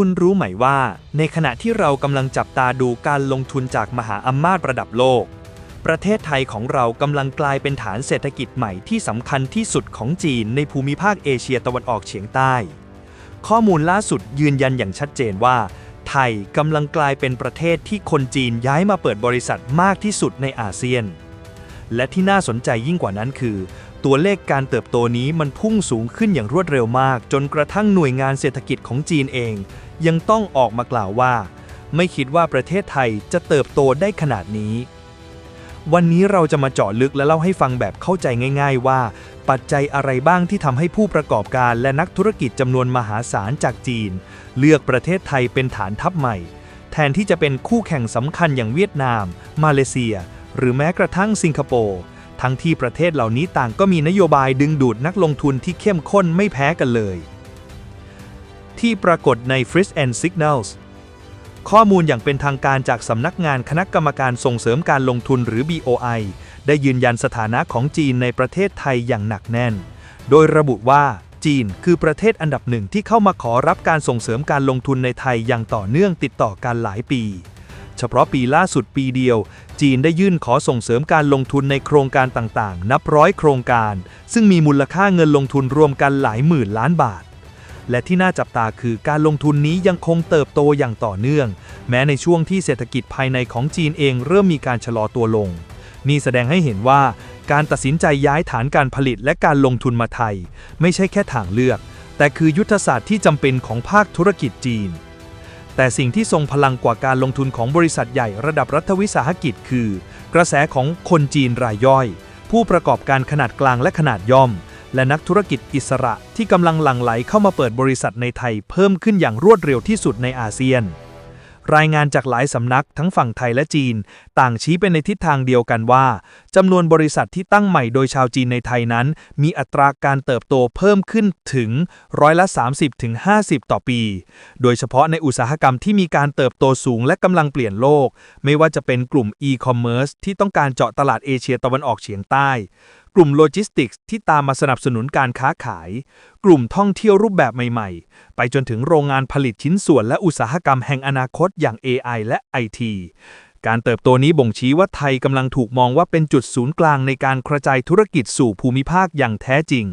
คุณรู้ไหมว่า ในขณะที่เรากำลังจับตาดูการลงทุนจากมหาอำนาจระดับโลก ประเทศไทยของเรากำลังกลายเป็นฐานเศรษฐกิจใหม่ที่สำคัญที่สุดของจีนในภูมิภาคเอเชียตะวันออกเฉียงใต้ ข้อมูลล่าสุดยืนยันอย่างชัดเจนว่า ไทยกำลังกลายเป็นประเทศที่คนจีนย้ายมาเปิดบริษัทมากที่สุดในอาเซียน และที่น่าสนใจยิ่งกว่านั้นคือ ตัวเลขการเติบโตนี้มันพุ่งสูงขึ้นอย่างรวดเร็วมาก จนกระทั่งหน่วยงานเศรษฐกิจของจีนเอง ยังต้องออกมากล่าวว่า ไม่คิดว่าประเทศไทยจะเติบโตได้ขนาดนี้ วันนี้เราจะมาเจาะลึกและเล่าให้ฟังแบบเข้าใจง่าย ๆ ว่า ปัจจัยอะไรบ้างที่ทำให้ผู้ประกอบการและนักธุรกิจจำนวนมหาศาลจากจีน เลือกประเทศไทยเป็นฐานทัพใหม่ แทนที่จะเป็นคู่แข่งสำคัญอย่างเวียดนาม มาเลเซีย หรือแม้กระทั่งสิงคโปร์ ทั้งที่ประเทศเหล่านี้ต่างก็มีนโยบายดึงดูดนักลงทุนที่เข้มข้นไม่แพ้กันเลย ที่ปรากฏใน f r i s and Signals ข้อมูลอย่างเป็นทางการจากสำนักงานคณะกรรมการส่งเสริมการลงทุนหรือ BOI ได้ยืนยันสถานะของจีนในประเทศไทยอย่างหนักแน่น โดยระบุว่าจีนคือประเทศอันดับหนึ่งที่เข้ามาขอรับการส่งเสริมการลงทุนในไทยอย่างต่อเนื่องติดต่อกันหลายปี เฉพาะปีล่าสุดปีเดียว จีนได้ยื่นขอส่งเสริมการลงทุนในโครงการต่างๆ นับร้อยโครงการ ซึ่งมีมูลค่าเงินลงทุนรวมกันหลายหมื่นล้านบาท และที่น่าจับตาคือการลงทุนนี้ยังคงเติบโตอย่างต่อเนื่อง แม้ในช่วงที่เศรษฐกิจภายในของจีนเองเริ่มมีการชะลอตัวลง นี่แสดงให้เห็นว่าการตัดสินใจย้ายฐานการผลิตและการลงทุนมาไทย ไม่ใช่แค่ทางเลือก แต่คือยุทธศาสตร์ที่จำเป็นของภาคธุรกิจจีน แต่สิ่งที่ทรงพลังกว่าการลงทุนของบริษัทใหญ่ระดับรัฐวิสาหกิจคือ กระแสของคนจีนรายย่อย ผู้ประกอบการขนาดกลางและขนาดย่อม และนักธุรกิจอิสระที่กำลังหลั่งไหลเข้ามาเปิดบริษัทในไทยเพิ่มขึ้นอย่างรวดเร็วที่สุดในอาเซียน รายงานจากหลายสำนักทั้งฝั่งไทยและจีน ต่างชี้ไปในทิศทางเดียวกันว่าจำนวนบริษัทที่ตั้งใหม่โดยชาวจีนในไทยนั้น มีอัตราการเติบโตเพิ่มขึ้นถึงร้อยละ 30-50ต่อปี โดยเฉพาะในอุตสาหกรรมที่มีการเติบโตสูงและกำลังเปลี่ยนโลก ไม่ว่าจะเป็นกลุ่ม e-commerce ที่ต้องการเจาะตลาดเอเชียตะวันออกเฉียงใต้ กลุ่มโลจิสติกส์ที่ตามมาสนับสนุนการค้าขาย กลุ่มท่องเที่ยวรูปแบบใหม่ๆ ไปจนถึงโรงงานผลิตชิ้นส่วนและอุตสาหกรรมแห่งอนาคตอย่าง AI และ IT การเติบโตนี้บ่งชี้ว่าไทยกำลังถูกมองว่าเป็นจุดศูนย์กลางในการกระจายธุรกิจสู่ภูมิภาคอย่างแท้จริง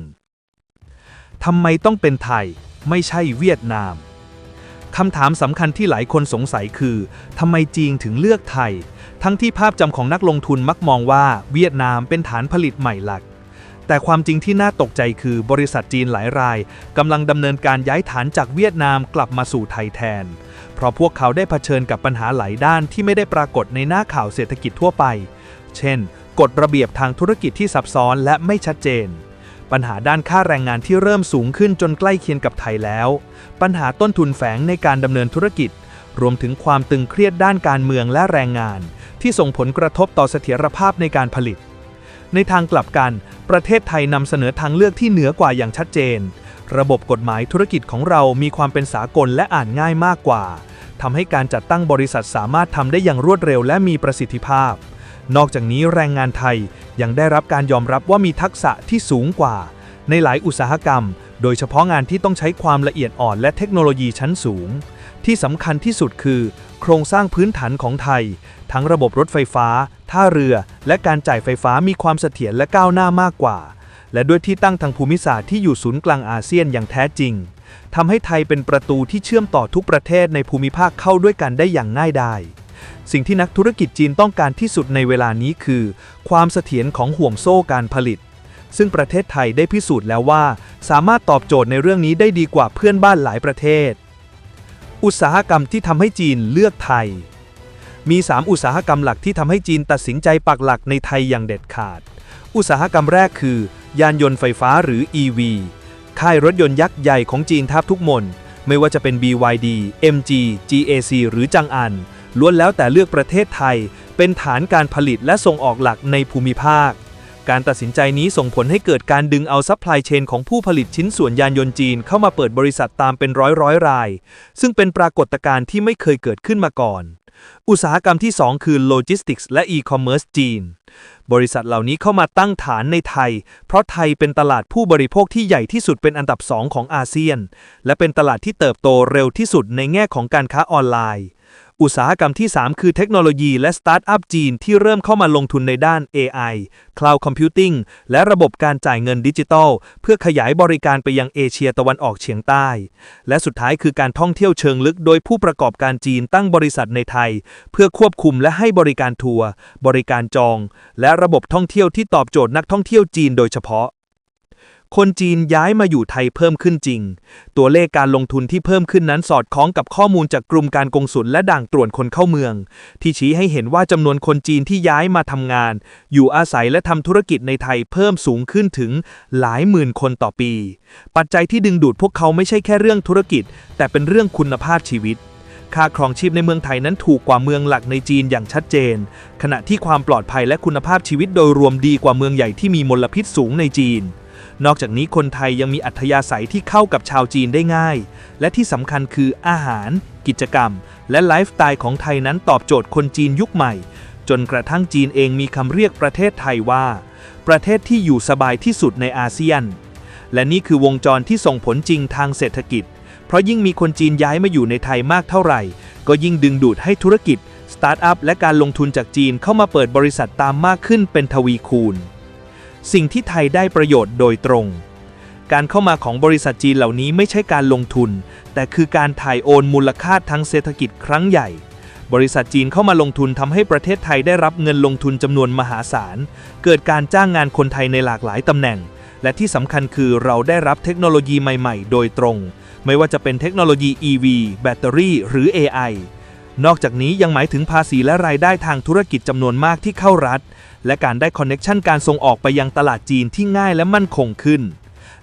ทำไมต้องเป็นไทย ไม่ใช่เวียดนาม คำถามสำคัญที่หลายคนสงสัยคือทำไมจีนถึงเลือกไทย ทั้งที่ภาพจำของนักลงทุนมักมองว่าเวียดนามเป็นฐานผลิตใหม่หลัก แต่ความจริงที่น่าตกใจคือบริษัทจีนหลายรายกำลังดำเนินการย้ายฐานจากเวียดนามกลับมาสู่ไทยแทน เพราะพวกเขาได้เผชิญกับปัญหาหลายด้านที่ไม่ได้ปรากฏในหน้าข่าวเศรษฐกิจทั่วไป เช่น กฎระเบียบทางธุรกิจที่ซับซ้อนและไม่ชัดเจน ปัญหาด้านค่าแรงงานที่เริ่มสูงขึ้นจนใกล้เคียงกับไทยแล้ว ปัญหาต้นทุนแฝงในการดำเนินธุรกิจ รวมถึงความตึงเครียดด้านการเมืองและแรงงาน ที่ส่งผลกระทบต่อเสถียรภาพในการผลิต ในทางกลับกัน ประเทศไทยนำเสนอทางเลือกที่เหนือกว่าอย่างชัดเจน ระบบกฎหมายธุรกิจของเรามีความเป็นสากลและอ่านง่ายมากกว่าทำให้การจัดตั้งบริษัทสามารถทำได้อย่างรวดเร็วและมีประสิทธิภาพ นอกจากนี้แรงงานไทยยังได้รับการยอมรับว่ามีทักษะที่สูงกว่า ในหลายอุตสาหกรรม โดยเฉพาะงานที่ต้องใช้ความละเอียดอ่อนและเทคโนโลยีชั้นสูง ที่สำคัญที่สุดคือ โครงสร้างพื้นฐานของไทย ทั้งระบบรถไฟฟ้า ท่าเรือ และการจ่ายไฟฟ้ามีความเสถียรและก้าวหน้ามากกว่า และด้วยที่ตั้งทางภูมิศาสตร์ที่อยู่ศูนย์กลางอาเซียนอย่างแท้จริงทำให้ไทยเป็นประตูที่เชื่อมต่อทุกประเทศในภูมิภาคเข้าด้วยกันได้อย่างง่ายดาย สิ่งที่นักธุรกิจจีนต้องการที่สุดในเวลานี้คือ ความเสถียรของห่วงโซ่การผลิต ซึ่งประเทศไทยได้พิสูจน์แล้วว่า สามารถตอบโจทย์ในเรื่องนี้ได้ดีกว่าเพื่อนบ้านหลายประเทศ อุตสาหกรรมที่ทำให้จีนเลือกไทย มี 3 อุตสาหกรรมหลักที่ทำให้จีนตัดสินใจปักหลักในไทยอย่างเด็ดขาด อุตสาหกรรมแรกคือ ยานยนต์ไฟฟ้าหรือ EV ค่ายรถยนต์ยักษ์ใหญ่ของจีนแทบทุกมนไม่ว่าจะเป็น BYD MG GAC หรือจังอัน ล้วนแล้วแต่เลือกประเทศไทย เป็นฐานการผลิตและส่งออกหลักในภูมิภาค การตัดสินใจนี้ส่งผลให้เกิดการดึงเอาซัพพลายเชนของผู้ผลิตชิ้นส่วนยานยนต์จีนเข้ามาเปิดบริษัทตามเป็นร้อยร้อยราย ซึ่งเป็นปรากฏการณ์ที่ไม่เคยเกิดขึ้นมาก่อนอุตสาหกรรมที่ 2 คือโลจิสติกส์และอีคอมเมิร์ซจีน บริษัทเหล่านี้เข้ามาตั้งฐานในไทย เพราะไทยเป็นตลาดผู้บริโภคที่ใหญ่ที่สุดเป็นอันดับ 2 ของอาเซียน และเป็นตลาดที่เติบโตเร็วที่สุดในแง่ของการค้าออนไลน์ อุตสาหกรรมที่ 3 คือเทคโนโลยีและสตาร์ทอัพจีนที่เริ่มเข้ามาลงทุนในด้าน AI Cloud Computing และระบบการจ่ายเงินดิจิทัล เพื่อขยายบริการไปยังเอเชียตะวันออกเฉียงใต้ และสุดท้ายคือการท่องเที่ยวเชิงลึกโดยผู้ประกอบการจีนตั้งบริษัทในไทย เพื่อควบคุมและให้บริการทัวร์บริการจอง และระบบท่องเที่ยวที่ตอบโจทย์นักท่องเที่ยวจีนโดยเฉพาะ คนจีนย้ายมาอยู่ไทยเพิ่มขึ้นจริง ตัวเลขการลงทุนที่เพิ่มขึ้นนั้นสอดคล้องกับข้อมูลจากกรมการกงสุลและด่านตรวจคนเข้าเมือง ที่ชี้ให้เห็นว่าจำนวนคนจีนที่ย้ายมาทำงาน อยู่อาศัยและทำธุรกิจในไทยเพิ่มสูงขึ้นถึงหลายหมื่นคนต่อปี ปัจจัยที่ดึงดูดพวกเขาไม่ใช่แค่เรื่องธุรกิจ แต่เป็นเรื่องคุณภาพชีวิตค่าครองชีพในเมืองไทยนั้นถูกกว่าเมืองหลักในจีนอย่างชัดเจน ขณะที่ความปลอดภัยและคุณภาพชีวิตโดยรวมดีกว่าเมืองใหญ่ที่มีมลพิษสูงในจีน นอกจากนี้คนไทยยังมีอัธยาศัยที่เข้ากับชาวจีนได้ง่าย และที่สำคัญคืออาหาร กิจกรรม และไลฟ์สไตล์ของไทยนั้นตอบโจทย์คนจีนยุคใหม่ จนกระทั่งจีนเองมีคำเรียกประเทศไทยว่า ประเทศที่อยู่สบายที่สุดในอาเซียน และนี่คือวงจรที่ส่งผลจริงทางเศรษฐกิจ เพราะยิ่งมีคนจีนย้ายมาอยู่ในไทยมากเท่าไหร่ ก็ยิ่งดึงดูดให้ธุรกิจสตาร์ทอัพและการลงทุนจากจีนเข้ามาเปิดบริษัทตามมากขึ้นเป็นทวีคูณ สิ่งที่ไทยได้ประโยชน์โดยตรง การเข้ามาของบริษัทจีนเหล่านี้ไม่ใช่การลงทุน แต่คือการถ่ายโอนมูลค่าทางเศรษฐกิจครั้งใหญ่ บริษัทจีนเข้ามาลงทุนทำให้ประเทศไทยได้รับเงินลงทุนจำนวนมหาศาล เกิดการจ้างงานคนไทยในหลากหลายตำแหน่ง และที่สำคัญคือเราได้รับเทคโนโลยีใหม่ ๆ โดยตรง ไม่ว่าจะเป็นเทคโนโลยี EV แบตเตอรี่ หรือ AI นอกจากนี้ยังหมายถึงภาษีและรายได้ทางธุรกิจจำนวนมากที่เข้ารัฐ และการได้คอนเน็ชันการส่งออกไปยังตลาดจีนที่ง่ายและมั่นคงขึ้น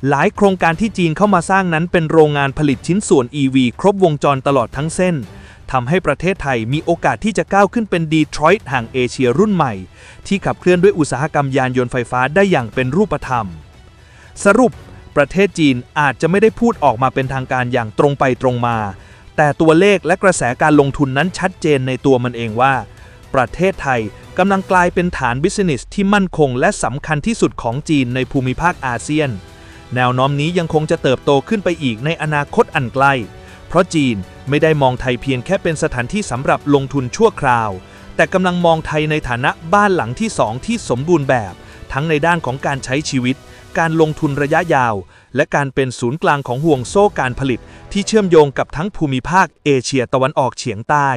หลายโครงการที่จีนเข้ามาสร้างนั้นเป็นโรงงานผลิตชิ้นส่วน EV ครบวงจรตลอดทั้งเส้นทำให้ประเทศไทยมีโอกาสที่จะก้าวขึ้นเป็นดีทรอยต์ห่างเอเชียรุ่นใหม่ ที่ขับเคลื่อนด้วยอุตสาหกรรมยานยนต์ไฟฟ้าได้อย่างเป็นรูปธรรม สรุป ประเทศจีนอาจจะไม่ได้พูดออกมาเป็นทางการอย่างตรงไปตรงมา แต่ตัวเลขและกระแสการลงทุนนั้นชัดเจนในตัวมันเองว่า ประเทศไทยกำลังกลายเป็นฐานบิสเนสที่มั่นคงและสำคัญที่สุดของจีนในภูมิภาคอาเซียน แนวโน้มนี้ยังคงจะเติบโตขึ้นไปอีกในอนาคตอันใกล้ เพราะจีนไม่ได้มองไทยเพียงแค่เป็นสถานที่สำหรับลงทุนชั่วคราว แต่กำลังมองไทยในฐานะบ้านหลังที่สองที่สมบูรณ์แบบ ทั้งในด้านของการใช้ชีวิต การลงทุนระยะยาว และการเป็นศูนย์กลางของห่วงโซ่การผลิต ที่เชื่อมโยงกับทั้งภูมิภาคเอเชียตะวันออกเฉียงใต้